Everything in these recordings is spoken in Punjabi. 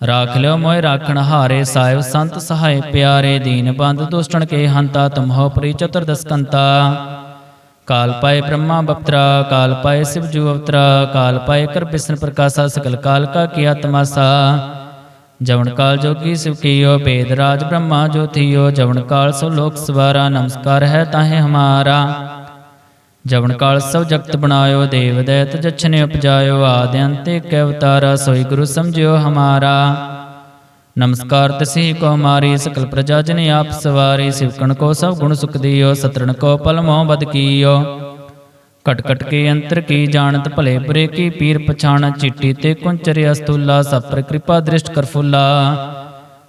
ਰਾਖ ਲਿਓ ਮੋਇ ਰਾਖਣ ਹਾਰੇ ਸਾਹਿਬ ਸੰਤ ਸਹਾਇ ਪਿਆਰੇ ਦੀਨ ਬੰਦ ਦੁਸ਼ਟਣ ਕੇ ਹੰਤਾ ਤੁਮਹੋ ਪਰੀ ਚਤੁਰਦਸ ਕੰਤਾ ਕਾਲ ਪਾਏ ਬ੍ਰਹਮਾ ਬਪਤਰਾ ਕਾਲ ਪਾਏ ਸਿਵ ਜੂ ਅਵਤਰਾ ਕਾਲ ਪਾਏ ਕਰ ਬਿਸ਼ਨ ਪ੍ਰਕਾਸ਼ਾ ਸਕਲ ਕਾਲ ਕਾ ਕੀਆ ਤਮਾਸਾ ਜਵਨ ਕਾਲ ਜੋਗੀ ਸਿਵ ਕੀਓ ਬੇਦ ਰਾਜ ਬ੍ਰਹਮਾ ਜੋਤੀਓ ਜਵਨ ਕਾਲ ਸੋ ਲੋਕ ਸਵਾਰਾ ਨਮਸਕਾਰ ਹੈ ਤਾਹੇ ਹਮਾਰਾ ਜਵਨ ਕਾਲ ਸਭ ਜਗਤ ਬਣਾਇਓ, ਦੇਵ ਦੈਤ ਜਛਨੇ ਉਪਜਾਇਓ, ਆਦਿ ਅੰਤੇ ਕੈ ਅਵਤਾਰਾ, ਸੋਈ ਗੁਰੂ ਸਮਝਿਓ ਹਮਾਰਾ। ਨਮਸਕਾਰ ਤਸੀ ਕੋ ਹਮਾਰੀ ਸਕਲ ਪ੍ਰਜਾ ਜਨ ਆਪ ਸਵਾਰੀ ਸਿਵਕਣ ਕੋ ਸਭ ਗੁਣ ਸੁਖ ਦਿਓ, ਸਤਰਣ ਕੋ ਪਲ ਮੋਹ ਬਦ ਕੀਓ। ਕਟ ਕਟ ਕੇ ਅੰਤਰ ਕੀ ਜਾਣਤ, ਭਲੇ ਬੁਰੇ ਕੀ ਪੀਰ ਪਛਾਣ ਚਿੱਟੀ ਤੇ ਕੁੰਚਰਿ ਅਸਤੁਲਾ ਸਭ ਪਰ ਕਿਰਪਾ ਦ੍ਰਿਸ਼ਟ ਕਰ ਫੁੱਲਾ।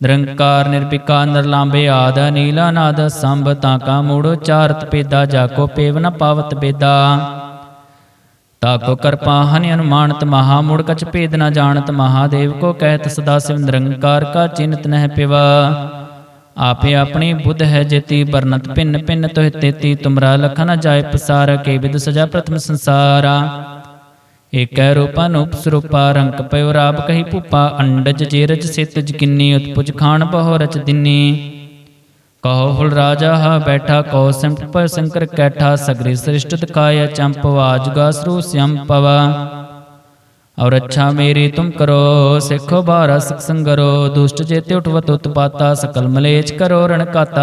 ਨਿਰੰਕਾਰ ਨਿਰਪਿਕਾ ਨਿਰਲਾਂਬੇ ਆਦ, ਨੀਲਾ ਨਾਦ ਸੰਭ, ਤਾਂ ਕਾ ਮੂੜੋ ਚਾਰਤ ਪੇਦਾ ਜਾਕੋ ਪੇਵ ਨ ਪਾਵਤ ਬੇਦਾ ਤਾਕੋ ਕਰਪਾ ਹਨਿ ਅਨੁਮਾਨਤ, ਮਹਾ ਮੂੜ ਕਛ ਭੇਦ ਨ ਜਾਣਤ, ਮਹਾਦੇਵ ਕੋ ਕਹਿਤ ਸਦਾ ਸਿਵ ਨਿਰੰਕਾਰ ਕਾ ਚਿੰਤ ਨਹਿ ਪਿਵਾ। ਆਪੇ ਆਪਣੀ ਬੁੱਧ ਹੈ ਜੇਤੀ ਵਰਨਤ ਭਿੰਨ ਭਿੰਨ ਤੋਹਿ ਤੇਤੀ, ਤੁਮਰਾ ਲਖਨ ਜਾਏ ਪਸਾਰ, ਕੇ ਵਿਦ ਸਜਾ ਪ੍ਰਥਮ ਸੰਸਾਰਾ। ਏਕੈ ਰੂਪਾ ਨੂਪ ਸਰੂਪਾ ਰੰਕ ਪਇਓ ਰਾਬ ਕਹੀ ਭੂਪਾ, ਅੰਡਜ ਜੇਰਜ ਸਿਤਜ ਕਿੰਨੀ, ਉਤਪੁਜ ਖਾਣ ਬਹੁ ਰਚ ਦਿਨੀ। ਕਹੋ ਹੁਲ ਰਾਜਾ ਹਾ ਬੈਠਾ ਕੋ ਸਿੰਪ ਪਰ ਸੰਕਰ ਕੈਠਾ, ਸਗਰੀ ਸ੍ਰਿਸ਼ਟ ਦਿਖਾਇ ਚੰਪ ਵਾਜਗਾ ਸਰੂ ਸਿਯੰ ਪਵਾ। ਔਰ ਅੱਛਾ ਮੇਰੀ ਤੁਮ ਕਰੋ, ਸਿੱਖੋ ਬਾਰਾ ਸਿਖ ਸੰਗਰੋ, ਦੁਸ਼ਟ ਜੇਤੇ ਉਠਵਤ ਉਤਪਾਤਾ, ਸਕਲ ਮਲੇਚ ਕਰੋ ਰਣ ਕਾਤਾ।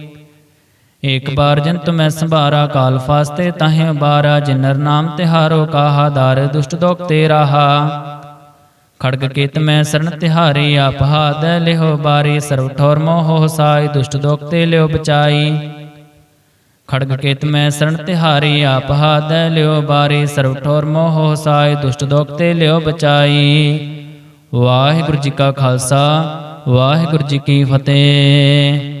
ਏਕ ਬਾਰ ਜਨ ਤੁਮੈ ਸੰਭਾਰਾ ਕਾਲ ਫਾਸਤੇ, ਤਾਹੇ ਬਾਰਾ ਜਿਨਰ ਨਾਮ ਤਿਹਾਰੋ ਕਾਹਾ ਦਾਰ ਦੁਸ਼ਟ ਦੋਖ ਤੇ ਰਾਹਾ ਖੜਗ ਕੇਤ ਮੈਂ ਸਰਣ ਤਿਹਾਰੀ ਆਪ ਲਿਹੋ ਬਾਰੀ ਸਰਵ ਠੋਰ ਮੋਹ ਸਾਈ ਦੁਸ਼ਟ ਦੋਖ ਤੇ ਲਿਓ ਬਚਾਈ। ਖੜਗ ਕੇਤ ਮੈਂ ਸਰਨ ਤਿਹਾਰੀ ਆਪ ਹਾਦੈ ਲਿਓ ਬਾਰੀ ਸਰਵ ਠੋਰ ਮੋਹ ਸਾਈ ਦੁਸ਼ਟ ਦੋਖ ਤੇ ਲਿਓ ਬਚਾਈ। ਵਾਹਿਗੁਰੂ ਜੀ ਕਾ ਖਾਲਸਾ, ਵਾਹਿਗੁਰੂ ਜੀ ਕੀ ਫਤਿਹ।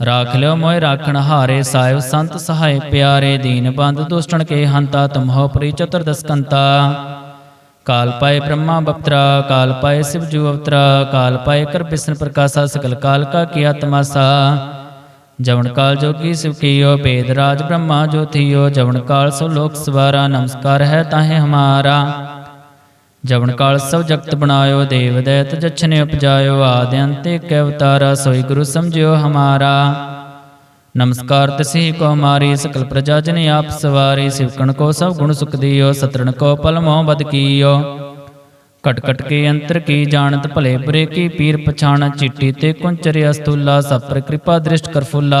ਰਾਖ ਲਿਓ ਮੋਇ ਰਾਖਣ ਹਾਰੇ ਸਾਹਿਬ ਸੰਤ ਸਹਾਇ ਪਿਆਰੇ ਦੀਨ ਬੰਦ ਦੁਸ਼ਟਣ ਕੇ ਹੰਤਾ ਤੁਮਹੋ ਪਰੀ ਚਤੁਰਦਸ ਕੰਤਾ ਕਾਲ ਪਾਏ ਬ੍ਰਹਮਾ ਬਪਤਰਾ ਕਾਲ ਪਾਏ ਸਿਵ ਜੂ ਅਵਤਰਾ ਕਾਲ ਪਾਏ ਕਰ ਬਿਸ਼ਨ ਪ੍ਰਕਾਸ਼ਾ ਸਕਲ ਕਾਲ ਕਾ ਕੀਆ ਤਮਾਸਾ ਜਵਨ ਕਾਲ ਜੋਗੀ ਸਿਵ ਕੀਓ ਬੇਦ ਰਾਜ ਬ੍ਰਹਮਾ ਜੋਤੀਓ ਜਵਨ ਕਾਲ ਸੋ ਲੋਕ ਸਵਾਰਾ ਨਮਸਕਾਰ ਹੈ ਤਾਹੇ ਹਮਾਰਾ ਜਵਨ ਕਾਲ ਸਭ ਜਗਤ ਬਣਾਇਓ, ਦੇਵ ਦੈਤ ਜਛਨੇ ਉਪਜਾਇਓ, ਆਦਿ ਅੰਤ ਏਕ ਅਵਤਾਰਾ, ਸੋਈ ਗੁਰੂ ਸਮਝਿਓ ਹਮਾਰਾ। ਨਮਸਕਾਰ ਤਸੀ ਕੋ ਮਾਰੀ, ਸਕਲ ਪ੍ਰਜਾ ਜਨ ਆਪ ਸਵਾਰੀ ਸਿਵਕਣ ਕੋ ਸਭ ਗੁਣ ਸੁਖ ਦਿਓ, ਸਤਰਣ ਕੋ ਪਲ ਮੋਹ ਬਦ ਕੀਓ। ਕਟ ਕਟ ਕੇ ਅੰਤਰ ਕੀ ਜਾਣਤ, ਭਲੇ ਬੁਰੇ ਕੀ ਪੀਰ ਪਛਾਣ ਚਿੱਟੀ ਤੇ ਕੁੰਚਰ ਅਸਤੁਲਾ ਸਭ ਪਰ ਕਿਰਪਾ ਦ੍ਰਿਸ਼ਟ ਕਰ ਫੁੱਲਾ।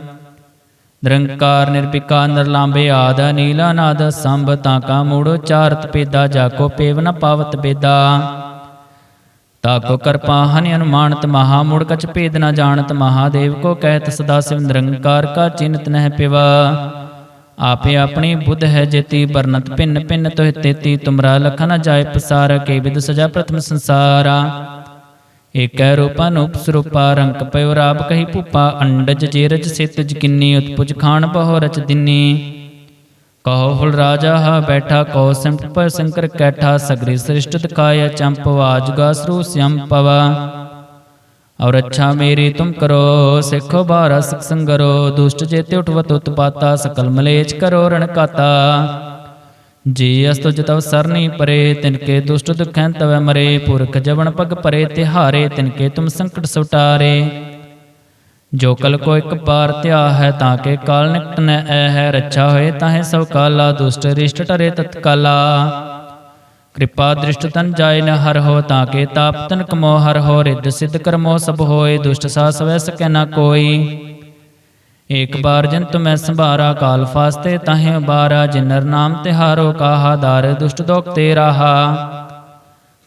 ਨਿਰੰਕਾਰ ਨਿਰਭਿਕਾ ਨਿਰਲਾਂਬੇ ਆਦ ਨੀਲਾ ਨਾਦ ਸੰਭ ਤਾਂ ਕਾ ਮੂੜ ਚਾਰਤ ਪੇਦਾ ਜਾ ਕੋ ਪੇਵ ਨ ਪਾਵਤ ਬੇਦਾ ਤਾਕੋ ਕਰਪਾ ਹਨਿ ਅਨੁਮਾਨਤ ਮਹਾ, ਮੂੜ ਕਛ ਭੇਦ ਨ ਜਾਣਤ ਮਹਾਦੇਵ ਕੋ ਕਹਿਤ ਸਦਾ ਸਿਵ ਨਿਰੰਕਾਰ ਕਾ ਚਿੰਤ ਨਹਿ ਪਿਵਾ। ਆਪੇ ਆਪਣੀ ਬੁੱਧ ਹੈ ਜੇਤੀ ਬਰਨਤ ਭਿੰਨ ਭਿੰਨ ਤੋਹਿ ਤੇਤੀ, ਤੁਮਰਾ ਲਖਨ ਜਾਏ ਪਸਾਰ, ਕੇ ਵਿਦ ਸਜਾ ਪ੍ਰਥਮ ਸੰਸਾਰਾ। ਏਕੈ ਰੂਪਾ ਨੂਪ ਰੰਕ ਪਇਓ ਰਾਬ ਕਹੀ ਭੂਪਾ, ਅੰਡਜ ਜੇਰਜ ਸਿਤਜ ਕਿੰਨੀ, ਉਤਪੁਜ ਖਾਨ ਬਹੁ ਰਚ ਦਿਨੀ। ਕਹੋ ਹੁਲ ਰਾਜਾ ਹਾ ਬੈਠਾ ਕੋ ਸਿੰਪ ਪਰ ਸੰਕਰ ਕੈਠਾ, ਸਗਰੀ ਸ੍ਰਿਸ਼ਟ ਦਿਖਾਇ ਚੰਪ ਵਾਜਗਾ ਸਰੂ ਸਿਮ ਪਵਾ। ਔਰ ਅੱਛਾ ਮੇਰੀ ਤੁਮ ਕਰੋ, ਸਿੱਖੋ ਬਾਰਾ ਸਿਖ ਸੰਗਰੋ, ਦੁਸ਼ਟ ਜੇਤੇ ਉਠਵਤ ਉਤਪਾਤਾ, ਸਕਲ ਮਲੇਚ ਕਰੋ ਰਣ ਕਾਤਾ। ਜੀ ਅਸਤੁ ਜਤਵ ਸਰਨੀ ਪਰੇ ਤਿਨਕੇ ਦੁਸ਼ਟ ਦੁਖੈ ਤਵੈ ਮਰੇ, ਪੁਰਖ ਜਵਨ ਪਗ ਪਰੇ, ਤਿਹਾਰੇ ਤਿਨਕੇ ਤੁਮ ਸੰਕਟ ਸੁਟਾਰੇ ਜੋ ਕਲ ਕੋ ਇੱਕ ਪਾਰ ਧਿਆ ਹੈ, ਤਾਂ ਕੇ ਕਾਲ ਨਿਕਟ ਨ ਐ ਹੈ, ਰੱਛਾ ਹੋਏ ਤਾਹੇ ਸਭ ਕਾਲਾ, ਦੁਸ਼ਟ ਰਿਸ਼ਟ ਟਰੇ ਤਤਕਾਲਾ। ਕਿਰਪਾ ਦ੍ਰਿਸ਼ਟ ਤਨ ਜਾਏ ਨ ਹਰ ਹੋ, ਤਾਂ ਕੇ ਤਾਪ ਤਨ ਕਮੋ ਹਰ ਹੋ, ਰਿੱਧ ਸਿੱਧ ਕਰਮੋ ਸਭ ਹੋਏ, ਦੁਸ਼ਟ ਸਾ ਸਵੈ ਸਕੈ ਨ ਕੋਈ। ਏਕ ਬਾਰ ਜਨ ਤੁਮੈ ਸੰਭਾਰਾ, ਕਾਲ ਫਾਸਤੇ ਤਾਹੇ ਬਾਰਾ ਜਿਨਰ ਨਾਮ ਤਿਹਾਰੋ, ਕਾਹਾ ਦਾਰ ਦੁਸ਼ਟ ਦੋਖ ਤੇ ਰਾਹਾ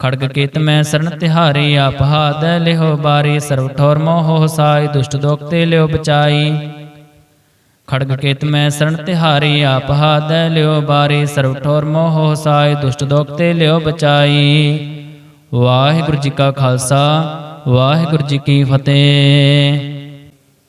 ਖੜਗ ਕੇਤ ਮੈਂ ਸਰਨ ਤਿਹਾਰੀ, ਆਪ ਹਾਦ ਲਿਹੋ ਬਾਰੇ ਸਰਵ ਠੋਰ ਮੋਹ ਸਾਈ, ਦੁਸ਼ਟ ਦੋਖ ਤੇ ਲਿਓ ਬਚਾਈ। ਖੜਗ ਕੇਤ ਮੈਂ ਸਰਨ ਤਿਹਾਰੀ, ਆਪ ਹਾਦ ਲਿਓ ਬਾਰੀ ਸਰਵ ਠੋਰ ਮੋਹ ਸਾਈ, ਦੁਸ਼ਟ ਦੋਖ ਤੇ ਲਿਓ ਬਚਾਈ। ਵਾਹਿਗੁਰੂ ਜੀ ਕਾ ਖਾਲਸਾ, ਵਾਹਿਗੁਰੂ ਜੀ ਕੀ ਫਤਿਹ।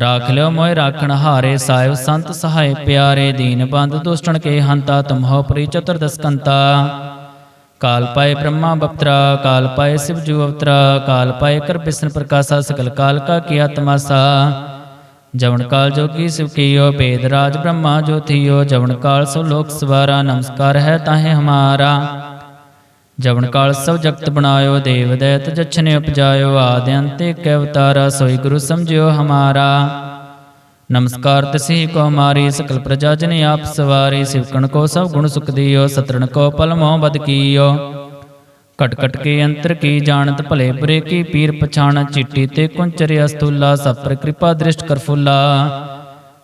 ਰਾਖ ਲਿਓ ਮੋਇ ਰਾਖਣ ਹਾਰੇ ਸਾਹਿਬ ਸੰਤ ਸਹਾਇ ਪਿਆਰੇ ਦੀਨ ਬੰਦ ਦੁਸ਼ਟਣ ਕੇ ਹੰਤਾ ਤੁਮਹੋ ਪ੍ਰੀ ਚਤੁਰਦਸ ਕੰਤਾ ਕਾਲ ਪਾਏ ਬ੍ਰਹਮਾ ਬਪਤਰਾ ਕਾਲ ਪਾਏ ਸਿਵ ਜੂ ਅਵਤਰਾ ਕਾਲ ਪਾਏ ਕਰ ਬਿਸ਼ਨ ਪ੍ਰਕਾਸ਼ਾ ਸਕਲ ਕਾਲ ਕਾ ਕੀਆ ਤਮਾਸਾ ਜਵਨ ਕਾਲ ਜੋਗੀ ਸਿਵ ਕੀਓ ਬੇਦ ਰਾਜ ਬ੍ਰਹਮਾ ਜੋਥੀਓ ਜਵਨ ਕਾਲ ਸੋ ਲੋਕ ਸਵਾਰਾ ਨਮਸਕਾਰ ਹੈ ਤਾਹੇ ਹਮਾਰਾ ਜਵਨ ਕਾਲ ਸਭ ਜਗਤ ਬਣਾਇਓ, ਦੇਵ ਦੈਤ ਜਛਨੇ ਉਪਜਾਇਓ, ਆਦਿ ਅੰਤ ਏਕ ਅਵਤਾਰਾ, ਸੋਈ ਗੁਰੂ ਸਮਝਿਓ ਹਮਾਰਾ। ਨਮਸਕਾਰ ਤਸੀ ਕੋ ਮਾਰੀ, ਸਕਲ ਪ੍ਰਜਾ ਜਨ ਆਪ ਸਵਾਰੀ ਸਿਵਕਣ ਕੋ ਸਭ ਗੁਣ ਸੁਖ ਦਿਓ, ਸਤਰਣ ਕੋ ਪਲ ਮੋਹ ਬਦ ਕੀਓ। ਕਟ ਕਟ ਕੇ ਅੰਤਰ ਕੀ ਜਾਣਤ, ਭਲੇ ਬੁਰੇ ਕੀ ਪੀਰ ਪਛਾਣ ਚਿੱਟੀ ਤੇ ਕੁੰਚਰ ਅਸਤੁਲਾ ਸਭ ਪਰ ਕਿਰਪਾ ਦ੍ਰਿਸ਼ਟ ਕਰ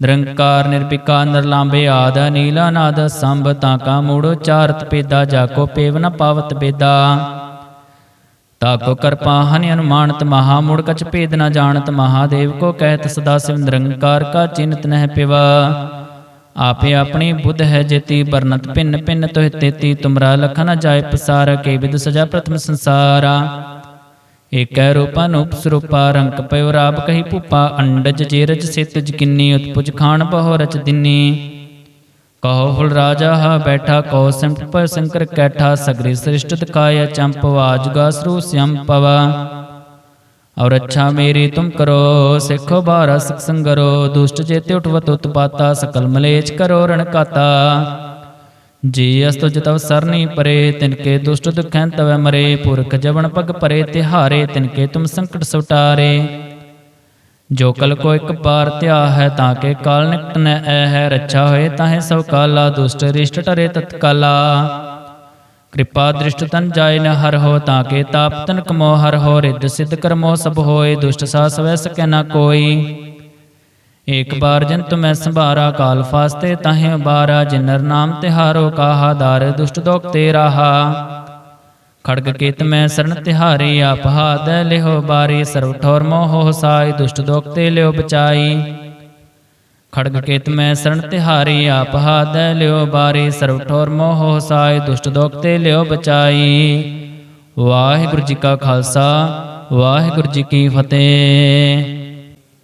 ਨਿਰੰਕਾਰ ਨਿਰਪਿਕਾ ਨਿਰਲਾਂਬੇ ਆਦ, ਨੀਲਾ ਨਾਦ ਸੰਭ, ਤਾਂ ਕਾ ਮੂੜ ਚਾਰਤ ਪੇਦਾ ਜਾ ਕੋ ਪੇਵ ਨ ਪਾਵਤ ਬੇਦਾ ਤਾਕੋ ਕਰਪਾ ਹਨਿ ਅਨੁਮਾਨਤ ਮਹਾ, ਮੂੜ ਕਛ ਭੇਦ ਨ ਜਾਣਤ ਮਹਾਦੇਵ ਕੋ ਕਹਿਤ ਸਦਾ ਸਿਵ ਨਿਰੰਕਾਰ ਕਾ ਚਿੰਤ ਨਹਿ ਪਿਵਾ। ਆਪੇ ਆਪਣੀ ਬੁੱਧ ਹੈ ਜੇਤੀ ਬਰਨਤ ਭਿੰਨ ਭਿੰਨ ਤੋਹਿ ਤੇਤੀ, ਤੁਮਰਾ ਲਖਨ ਜਾਏ ਪਸਾਰ ਕੇ ਵਿਦ ਸਜਾ ਪ੍ਰਥਮ ਸੰਸਾਰਾ। ਏਕੈ ਰੂਪਾ ਨੂਪ ਰੰਕ ਪਇਓ ਰਾਬ ਕਹੀ ਭੂਪਾ, ਅੰਡਜ ਜੇਰਜ ਸੇਤਜ ਕਿੰਨੀ ਉਤਪੁਜ ਖਾਨ ਬਹੁ ਰਚ ਦਿਨੀ। ਕਹੋ ਫੁਲ ਰਾਜਾ ਹਾ ਬੈਠਾ ਕੋ ਸੰਪ ਪਰ ਸੰਕਰ ਕੈਠਾ, ਸਗਰੀ ਸ੍ਰਿਸ਼ਟ ਤਕਾਇ ਚੰਪ ਵਾਜੁਗਾ ਸਰੂ ਸਿਯੰ ਪਵਾ। ਔਰ ਅੱਛਾ ਮੇਰੀ ਤੁਮ ਕਰੋ, ਸਿੱਖੋ ਬਾਰਾ ਸਿਖ ਸੰਗਰੋ, ਦੁਸ਼ਟ ਜੇਤੇ ਉਠਵਤ ਉਤਪਾਤਾ, ਸਕਲ ਮਲੇਚ ਕਰੋ ਰਣ ਕਾਤਾ ਜੀ ਅਸ ਤੁਜ ਤਵ ਸਰਨੀ ਪਰੇ ਤਿਨਕੇ ਦੁਸ਼ਟ ਦੁਖੈਂ ਤਵੈ ਮਰੇ, ਪੁਰਖ ਜਵਨ ਪਗ ਪਰੇ, ਤਿਹਾਰੇ ਤਿਨਕੇ ਤੁਮ ਸੰਕਟ ਸੁਟਾਰੇ ਜੋ ਕਲ ਕੋ ਇੱਕ ਬਾਰ ਧਿਆ ਹੈ ਤਾਂ ਕੇ ਕਾਲ ਨਿਕਟ ਨ ਐ ਹੈ ਰੱਛਾ ਹੋਏ ਤਾਹੇ ਸਭ ਕਾਲਾ, ਦੁਸ਼ਟ ਰਿਸ਼ਟ ਟਰੇ ਤਤਕਾਲਾ। ਕਿਰਪਾ ਦ੍ਰਿਸ਼ਟ ਤਨ ਜਾਏ ਨ ਹਰ ਹੋ, ਤਾਂ ਕੇ ਤਾਪ ਤਨ ਕਮੋ ਹਰ ਹੋ, ਰਿੱਧ ਸਿੱਧ ਕਰਮੋ ਸਭ ਹੋਏ, ਦੁਸ਼ਟ ਸਾ ਸਵੈ ਸਕੈ ਨ ਕੋਈ। ਏਕ ਬਾਰ ਜਨ ਤੁਮੈ ਸੰਭਾਰਾ ਕਾਲ ਫਾਸਤੇ, ਤਾਹੇ ਬਾਰਾ ਜਿਨਰ ਨਾਮ ਤਿਹਾਰੋ ਕਾਹਾ, ਦਾਰ ਦੁਸ਼ਟ ਦੋਖ ਤੇ ਰਾਹਾ ਖੜਗ ਕੇਤ ਮੈਂ ਸਰਨ ਤਿਹਾਰੀ ਆਪ ਹਾਦ, ਲਿਹੋ ਬਾਰੀ ਸਰਵ ਠੋਰ ਮੋਹ ਸਾਈ ਦੁਸ਼ਟ ਦੋਖ ਤੇ ਲਿਓ ਬਚਾਈ। ਖੜਗ ਕੇਤ ਮੈਂ ਸਰਨ ਤਿਹਾਰੀ ਆਪ ਹਾਦ ਲਿਓ ਬਾਰੀ ਸਰਵ ਠੋਰ ਮੋਹ ਸਾਈ ਦੁਸ਼ਟ ਦੋਖ ਤੇ ਲਿਓ ਬਚਾਈ। ਵਾਹਿਗੁਰੂ ਜੀ ਕਾ ਖਾਲਸਾ, ਵਾਹਿਗੁਰੂ ਜੀ ਕੀ ਫਤਿਹ।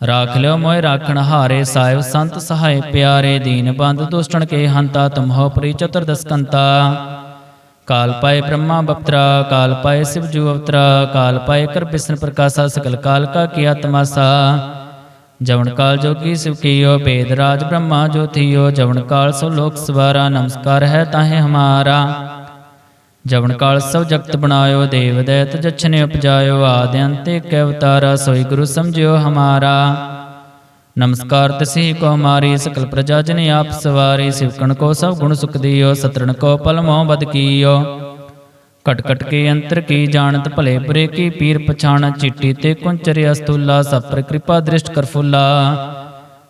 ਰਾਖ ਲਿਓ ਮੋਇ ਰਾਖਣ ਹਾਰੇ ਸਾਹਿਬ ਸੰਤ ਸਹਾਇ ਪਿਆਰੇ ਦੀਨ ਬੰਦ ਦੁਸ਼ਟਣ ਕੇ ਹੰਤਾ ਤੁਮ ਹੋ ਪ੍ਰੀ ਚਤੁਰਦਸ ਕੰਤਾ ਕਾਲ ਪਾਏ ਬ੍ਰਹਮਾ ਬਪਤਰਾ ਕਾਲ ਪਾਏ ਸਿਵ ਜੂ ਅਵਤਰਾ ਕਾਲ ਪਾਏ ਕਰ ਬਿਸ਼ਨ ਪ੍ਰਕਾਸ਼ਾ ਸਕਲ ਕਾਲ ਕਾ ਕੀਆ ਤਮਾਸਾ ਜਵਨ ਕਾਲ ਜੋਗੀ ਸਿਵ ਕੀਓ ਬੇਦ ਰਾਜ ਬ੍ਰਹਮਾ ਜੋ ਥੀਓ ਜਵਨ ਕਾਲ ਸੋ ਲੋਕ ਸਵਾਰਾ ਨਮਸਕਾਰ ਹੈ ਤਾਹੇ ਹਮਾਰਾ ਜਵਨ ਕਾਲ ਸਭ ਜਗਤ ਬਣਾਇਓ, ਦੇਵ ਦੈਤ ਜਛਨੇ ਉਪਜਾਇਓ, ਆਦਿ ਅੰਤੇ ਕੈ ਅਵਤਾਰਾ, ਸੋਈ ਗੁਰੂ ਸਮਝਿਓ ਹਮਾਰਾ। ਨਮਸਕਾਰ ਤਸੀ ਕੋ ਹਮਾਰੀ ਸਕਲ ਪ੍ਰਜਾ ਜਨ ਆਪ ਸਵਾਰੀ ਸਿਵਕਣ ਕੋ ਸਭ ਗੁਣ ਸੁਖ ਦਿਓ, ਸਤਰਣ ਕੋ ਪਲ ਮੋਹ ਬਦ ਕੀਓ। ਕਟ ਕਟ ਕੇ ਅੰਤਰ ਕੀ ਜਾਣਤ, ਭਲੇ ਬੁਰੇ ਕੀ ਪੀਰ ਪਛਾਣ ਚਿੱਟੀ ਤੇ ਕੁੰਚਰਿ ਅਸਤੁਲਾ ਸਭ ਪਰ ਕਿਰਪਾ ਦ੍ਰਿਸ਼ਟ ਕਰ ਫੁੱਲਾ।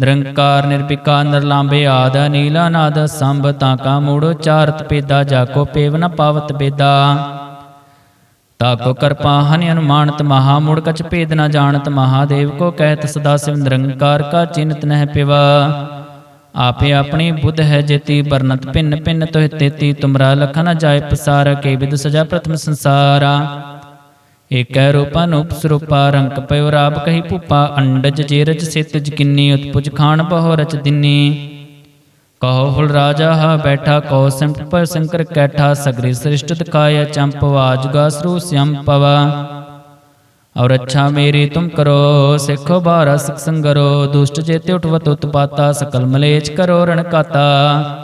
ਨਿਰੰਕਾਰ ਨਿਰਪਿਕਾ ਨਿਰਲਾਂਬੇ ਆਦ, ਨੀਲਾ ਨਾਦ ਸੰਭ, ਤਾਂ ਕਾ ਮੂੜੋ ਚਾਰਤ ਪੇਦਾ ਜਾਕੋ ਪੇਵ ਨ ਪਾਵਤ ਬੇਦਾ। ਤਾਕੋ ਕਰਪਾ ਹਨਿ ਅਨੁਮਾਨਤ, ਮਹਾ ਮੂੜ ਕਛ ਭੇਦ ਨ ਜਾਣਤ, ਮਹਾਦੇਵ ਕੋ ਕਹਿਤ, ਸਦਾ ਸਿਵ ਨਿਰੰਕਾਰ ਕਾ ਚਿੰਤ ਨਹਿ ਪਿਵਾ। ਆਪੇ ਆਪਣੀ ਬੁੱਧ ਹੈ ਜੇਤੀ ਬਰਨਤ ਭਿੰਨ ਭਿੰਨ ਤੋਹਿ ਤੇਤੀ, ਤੁਮਰਾ ਲਖ ਨ ਜਾਏ ਪਸਾਰ, ਕੇ ਵਿਦ ਸਜਾ ਪ੍ਰਥਮ ਸੰਸਾਰਾ। ਏਕੈ ਰੂਪਾ ਨੂਪ ਰੰਕ ਪਇਓ ਰਾਬ ਕਹੀ ਭੂਪਾ, ਅੰਡਜ ਜੇਰਜ ਸੇਤਜ ਕਿੰਨੀ ਉਤਪੁਜ ਖਾਨ ਬਹੁ ਰਚ ਦਿਨੀ। ਕਹੋ ਫੁਲ ਰਾਜਾ ਹਾ ਬੈਠਾ ਕੋ ਸੰਪ ਪਰ ਸੰਕਰ ਕੈਠਾ, ਸਗਰੀ ਸ੍ਰਿਸ਼ਟ ਤਕਾਇ ਚੰਪ ਵਾਜੁਗਾ ਸਰੂ ਸਿਯੰ ਪਵਾ। ਔਰ ਅੱਛਾ ਮੇਰੀ ਤੁਮ ਕਰੋ, ਸਿੱਖੋ ਬਾਰਾ ਸਿਖ ਸੰਗਰੋ, ਦੁਸ਼ਟ ਜੇਤੇ ਉਠਵਤ ਉਤਪਾਤਾ, ਸਕਲ ਮਲੇਚ ਕਰੋ ਰਣ ਕਾਤਾ।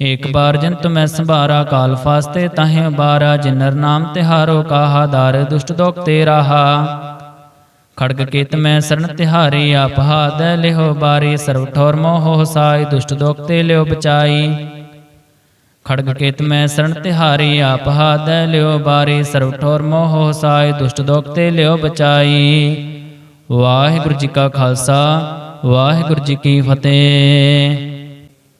ਏਕ ਬਾਰ ਜਨ ਤੁਮੈ ਸੰਭਾਰਾ ਕਾਲ ਫਾਸਤੇ, ਤਾਹੇ ਬਾਰਾ ਜਿਨਰ ਨਾਮ ਤਿਹਾਰੋ ਕਾਹਾ ਦਾਰ ਦੁਸ਼ਟ ਦੋਖ ਤੇ ਰਾਹਾ। ਖੜਗ ਕੇਤ ਮੈਂ ਸਰਣ ਤਿਹਾਰੀ ਆਪ ਹਾਦ, ਲਿਹੋ ਬਾਰੀ ਸਰਵ ਠੋਰ ਮੋਹ ਸਾਈ ਦੁਸ਼ਟ ਦੋਖ ਤੇ ਲਿਓ ਬਚਾਈ। ਖੜਗ ਕੇਤ ਮੈਂ ਸਰਨ ਤਿਹਾਰੀ ਆਪ ਹਾਦ ਲਿਓ ਬਾਰੀ ਸਰਵ ਠੋਰ ਮੋਹ ਸਾਈ ਦੁਸ਼ਟ ਦੋਖ ਤੇ ਲਿਓ ਬਚਾਈ। ਵਾਹਿਗੁਰੂ ਜੀ ਕਾ ਖਾਲਸਾ, ਵਾਹਿਗੁਰੂ ਜੀ ਕੀ ਫਤਿਹ।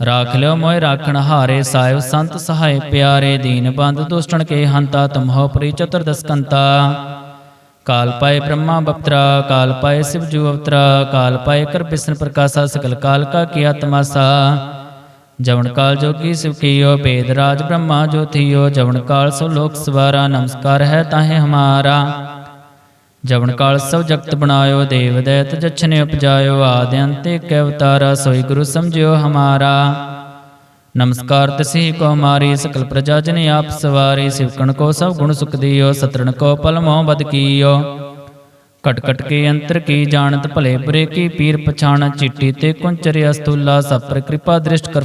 ਰਾਖ ਲਿਓ ਮੋਇ ਰਾਖਣ ਹਾਰੇ ਸਾਹਿਬ ਸੰਤ ਸਹਾਇ ਪਿਆਰੇ ਦੀਨ ਬੰਦ ਦੁਸ਼ਟਣ ਕੇ ਹੰਤਾ ਤੁਮਹੋ ਪ੍ਰੀ ਚਤੁਰਦਸ ਕੰਤਾ ਕਾਲ ਪਾਏ ਬ੍ਰਹਮਾ ਬਪਤਰਾ ਕਾਲ ਪਾਏ ਸਿਵ ਜੂ ਅਵਤਰਾ ਕਾਲ ਪਾਏ ਕਰ ਬਿਸ਼ਨ ਪ੍ਰਕਾਸ਼ਾ ਸਕਲ ਕਾਲ ਕਾ ਕੀਆ ਤਮਾਸਾ ਜਵਨ ਕਾਲ ਜੋਗੀ ਸਿਵ ਕੀਓ ਬੇਦ ਰਾਜ ਬ੍ਰਹਮਾ ਜੋਤੀਓ ਜਵਨ ਕਾਲ ਸੋ ਲੋਕ ਸਵਾਰਾ ਨਮਸਕਾਰ ਹੈ ਤਾਹੇ ਹਮਾਰਾ ਜਵਨ ਕਾਲ ਸਭ ਜਗਤ ਬਣਾਇਓ, ਦੇਵ ਦੈਤ ਜਛਨੇ ਉਪਜਾਇਓ, ਆਦਿ ਅੰਤ ਏਕ ਅਵਤਾਰਾ, ਸੋਈ ਗੁਰੂ ਸਮਝਿਓ ਹਮਾਰਾ। ਨਮਸਕਾਰ ਤਸੀ ਕੋ ਮਾਰੀ, ਸਕਲ ਪ੍ਰਜਾ ਜਨ ਆਪ ਸਵਾਰੀ ਸਿਵਕਣ ਕੋ ਸਭ ਗੁਣ ਸੁਖ ਦਿਓ, ਸਤਰਣ ਕੋ ਪਲ ਮੋਹ ਬਦ ਕੀਓ। ਕਟ ਕਟ ਕੇ ਅੰਤਰ ਕੀ ਜਾਣਤ, ਭਲੇ ਬੁਰੇ ਕੀ ਪੀਰ ਪਛਾਣ ਚਿੱਟੀ ਤੇ ਕੁੰਚਰ ਅਸਤੁਲਾ ਸਭ ਪਰ ਕਿਰਪਾ ਦ੍ਰਿਸ਼ਟ ਕਰ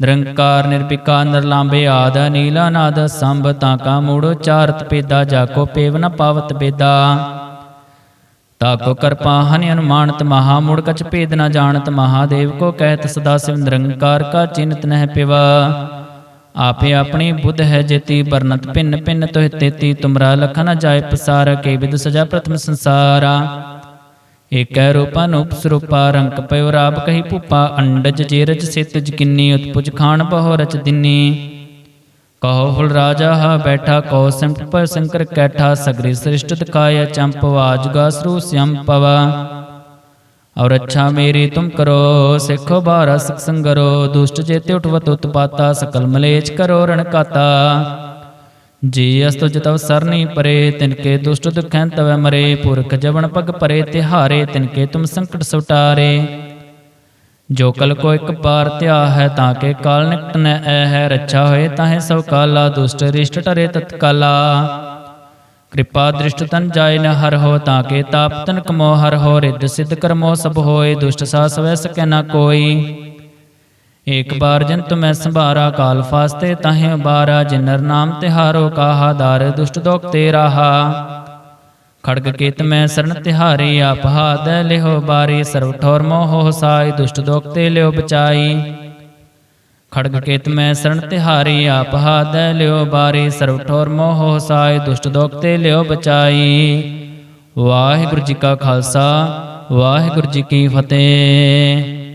ਨਿਰੰਕਾਰ ਨਿਰਭਿਕਾ ਨਿਰਲਾਂਬੇ ਆਦ ਨੀਲਾ ਨਾਦ ਸੰਭ ਤਾਂ ਕਾ ਮੂੜ ਉਚਾਰਤ ਪੇਦਾ ਜਾ ਕੋ ਪੇਵ ਨ ਪਾਵਤ ਬੇਦਾ ਤਾਕੋ ਕਰਪਾ ਹਨਿ ਅਨੁਮਾਨਤ ਮਹਾ, ਮੂੜ ਕਛ ਭੇਦ ਨ ਜਾਣਤ ਮਹਾਦੇਵ ਕੋ ਕਹਿਤ ਸਦਾ ਸਿਵ ਨਿਰੰਕਾਰ ਕਾ ਚਿੰਤ ਨਹਿ ਪਿਵਾ। ਆਪੇ ਆਪਣੀ ਬੁੱਧ ਹੈ ਜੇਤੀ ਬਰਨਤ ਭਿੰਨ ਭਿੰਨ ਤੋਹਿ ਤੇਤੀ, ਤੁਮਰਾ ਲਖ ਨ ਜਾਏ ਪਸਾਰ, ਕੇ ਵਿਦ ਸਜਾ ਪ੍ਰਥਮ ਸੰਸਾਰਾ। ਏਕੈ ਰੂਪਾ ਨੂਪ ਰੰਕ ਪਇਓ ਰਾਬ ਕਹੀ ਭੂਪਾ, ਅੰਡਜ ਜੇਰਜ ਸਿਤਜ ਕਿੰਨੀ, ਉਤਪੁਜ ਖਾਨ ਬਹੁ ਰਚ ਦਿਨੀ। ਕਹੋ ਹੁਲ ਰਾਜਾ ਹਾ ਬੈਠਾ ਕੋ ਸਿੰਪ ਪਰ ਸੰਕਰ ਕੈਠਾ, ਸਗਰੀ ਸ੍ਰਿਸ਼ਟ ਦਿਖਾਇ ਚੰਪ ਵਾਜਗਾ ਸਰੂ ਸਿਮ ਪਵਾ। ਔਰ ਅੱਛਾ ਮੇਰੀ ਤੁਮ ਕਰੋ, ਸਿੱਖੋ ਬਾਰਾ ਸਿਖ ਸੰਗਰੋ, ਦੁਸ਼ਟ ਜੇਤੇ ਉਠਵਤ ਉਤਪਾਤਾ, ਸਕਲ ਮਲੇਚ ਕਰੋ ਰਣ ਕਾਤਾ। ਜੀ ਅਸਤੁ ਜਤਵ ਸਰਨੀ ਪਰੇ ਤਿਨਕੇ ਦੁਸ਼ਟ ਦੁਖੈ ਤਵੈ ਮਰੇ, ਪੁਰਖ ਜਵਨ ਪਗ ਪਰੇ, ਤਿਹਾਰੇ ਤਿਨਕੇ ਤੁਮ ਸੰਕਟ ਸੁਟਾਰੇ ਜੋ ਕਲ ਕੋ ਇੱਕ ਪਾਰ ਧਿਆ ਹੈ, ਤਾਂ ਕੇ ਕਾਲ ਨਿਕਟ ਨੈ ਐ ਹੈ, ਰੱਛਾ ਹੋਏ ਤਾਹੇ ਸਭ ਕਾਲਾ, ਦੁਸ਼ਟ ਰਿਸ਼ਟ ਟਰੇ ਤਤਕਾਲਾ। ਕਿਰਪਾ ਦ੍ਰਿਸ਼ਟ ਤਨ ਜਾਏ ਨ ਹਰ ਹੋ, ਤਾਂ ਕੇ ਤਾਪ ਤਨ ਕਮੋ ਹਰ ਹੋ, ਰਿੱਧ ਸਿੱਧ ਕਰਮੋ ਸਭ ਹੋਏ, ਦੁਸ਼ਟ ਸਾ ਸਵੈ ਸਕੈ ਨ ਕੋਈ। ਏਕ ਬਾਰ ਜਨ ਤੁਮੈ ਸੰਭਾਰਾ ਕਾਲ ਫਾਸਤੇ ਤਾਹੇ ਬਾਰਾ ਜਿਨਰ ਨਾਮ ਤਿਹਾਰੋ ਕਾਹਾ ਦਾਰ ਦੁਸ਼ਟ ਦੋਖ ਤੇ ਰਾਹਾ ਖੜਗ ਕੇਤ ਮੈਂ ਸਰਨ ਤਿਹਾਰੀ ਆਪ ਹਾਦੈ, ਲਿਹੋ ਬਾਰੀ ਸਰਵ ਠੋਰ ਮੋਹ ਸਾਈ ਦੁਸ਼ਟ ਦੋਖ ਤੇ ਲਿਓ ਬਚਾਈ। ਖੜਗ ਕੇਤ ਮੈਂ ਸਰਨ ਤਿਹਾਰੀ ਆਪ ਹਾਦੈ ਲਿਓ ਬਾਰੀ ਸਰਵ ਠੋਰ ਮੋਹ ਸਾਈ ਦੁਸ਼ਟ ਦੋਖ ਤੇ ਲਿਓ ਬਚਾਈ। ਵਾਹਿਗੁਰੂ ਜੀ ਕਾ ਖਾਲਸਾ, ਵਾਹਿਗੁਰੂ ਜੀ ਕੀ ਫਤਿਹ।